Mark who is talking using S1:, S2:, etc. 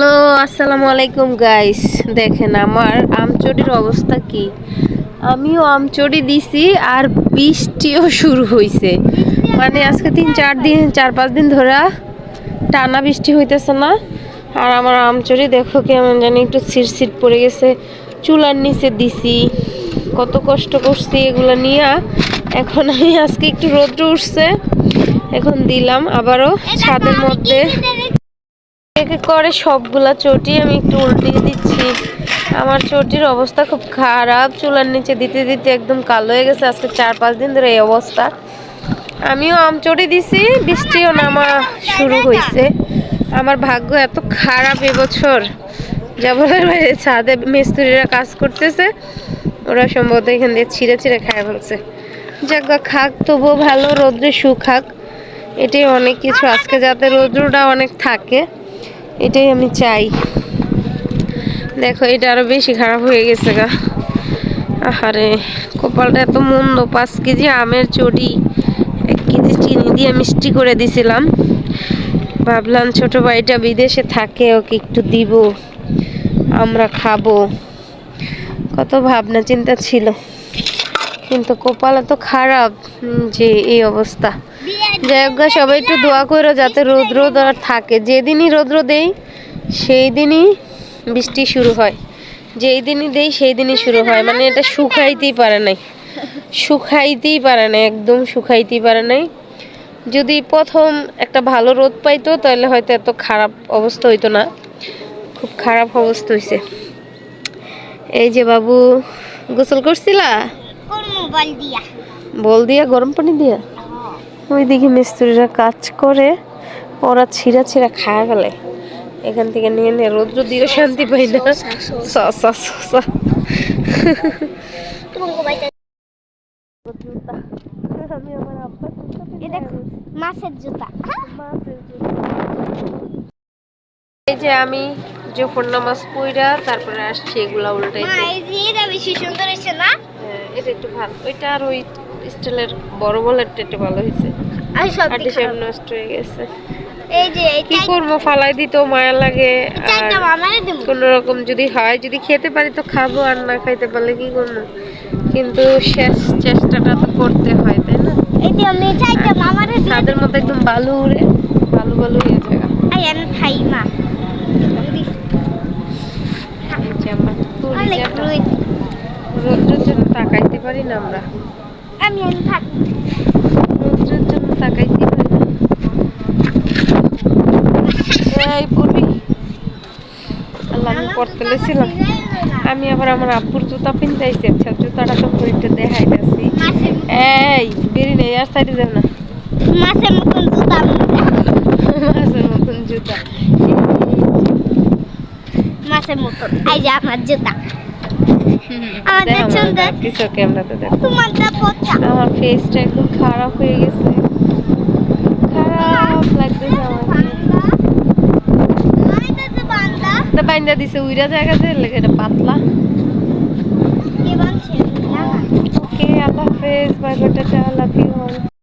S1: Hello আসসালামু আলাইকুম guys দেখেন আমার আমচুরির অবস্থা কি? আমিও আমচুরি দিছি আর বৃষ্টিও শুরু হয়েছে মানে আজকে তিন চার দিন চার পাঁচ দিন ধরে টানা বৃষ্টি হইতেছে না। আর আমার আমচুরি দেখো কেমন জানি একটু সিট পড়ে গেছে। চুলার নিচে দিছি। কত কষ্ট করছি এগুলো নিয়ে। এখন আমি আজকে একটু রোদ্র উঠছে। এখন দিলাম আবারও ছাদের মধ্যে। এক এক করে সবগুলা চটি আমি একটু উল্টিয়ে দিচ্ছি। আমার চটির অবস্থা খুব খারাপ, চুলার নিচে দিতে দিতে একদম কালো হয়ে গেছে। আজকে চার পাঁচ দিন ধরে এই অবস্থা। আমিও আম চটি দিছি, বৃষ্টিও নামা শুরু হয়েছে আমার ভাগ্য এত খারাপ এবছর। যা বলার বাইরে ছাদে মিস্ত্রিরা কাজ করতেছে, ওরা সম্ভবত এখান দিয়ে ছিঁড়ে ছিঁড়ে খায় ফেলছে। যাক খাক, তবুও ভালো, রোদ্রে শুখাক এটাই অনেক কিছু। আজকে যাতে রৌদ্রটা অনেক থাকে এটাই আমি চাই। দেখো, এটা আরও বেশি খারাপ হয়ে গেছে গা। আহারে, কপালটা এত মন্দ, পাঁচ কেজি আমের চটি, এক কেজি চিনি দিয়ে মিষ্টি করে দিছিলাম। ভাবলাম ছোট ভাইটা বিদেশে থাকে, ওকে একটু দিব, আমরা খাব। কত ভাবনা চিন্তা ছিল। কিন্তু কপাল এত খারাপ যে এই অবস্থা। যাই হোক গা, সবাই একটু দোয়া করো যাতে রোদ রোদ আর থাকে। যেদিনই রোদ্র দেই সেই দিনই বৃষ্টি শুরু হয়। যেই দিনই দেই সেই দিনই শুরু হয়। মানে এটা শুকাইতেই পারে নাই। শুকাইতেই পারে নাই একদম শুকাইতেই পারে নাই। যদি প্রথম একটা ভালো রোদ পাইতো তাহলে হয়তো এত খারাপ অবস্থা হইতো না। খুব খারাপ অবস্থা হয়েছে এই যে বাবু গোসল করছিলা? বল দিয়া গরম পানি দিয়া। ওই দিকে মিস্ত্রিরা কাজ করে ওরা ছিঁড়া ছিঁড়া খায় ফেলে। এখান থেকে নিয়ে নিয়ে রৌদ্র দিয়ে শান্তি পাই না। আমি আমার আব্বার
S2: মাছের জুতা।
S1: মাছের জুতা। এই যে আমি জফর নামাজ পইরা তারপরে আসছি এগুলা
S2: যে এটা বেশি সুন্দর হয়েছে না?
S1: হ্যাঁ, এটা একটু ভালো। ওইটা আর ওই স্টিলের বড় ভালো হয়েছে। আটি সব নষ্ট হয়ে গেছে।
S2: এই যে এই
S1: কি করব ফালাই দিতেও মায়া লাগে। আর
S2: চারটা মামারে দেব।
S1: কোন রকম যদি হয় যদি খেতে পারি তো খাব আর না খাইতে পারলে কি করব? কিন্তু শেষ চেষ্টাটা তো করতে হয় তাই না?
S2: এই যে আমি চারটা মামারে দিয়ে
S1: ছাদের মধ্যে একদম বালু উড়ে বালু বালু হয়ে। রোদ্রের জন্য তাকাইতে পারি না আমরা।
S2: আমি এন থাক।
S1: রোদ্রের জন্য তাকাইতে এই পড়বি আল্লাহ আমি পড়তে লেছিলাম আমি আবার আমার আব্বুর জুতা পিনতেছি আচ্ছা জুতাটা তো একটু দেখাইতেছি
S2: মাছের
S1: এই বেরি নেই আর সাইডে যাও না।
S2: মাছের মতন জুতা
S1: মাছের মতন জুতা।
S2: মাছের মতন এই যে আমার জুতা। আমাদের সুন্দর
S1: আমার কিছু ক্যামেরাতে দেখো আমার ফেসটা একদম খারাপ হয়ে গেছে। খারাপ লাগতেছে আমার। বাইন্দা দিছে উইরা জায়গাতে লেগে পাতলা।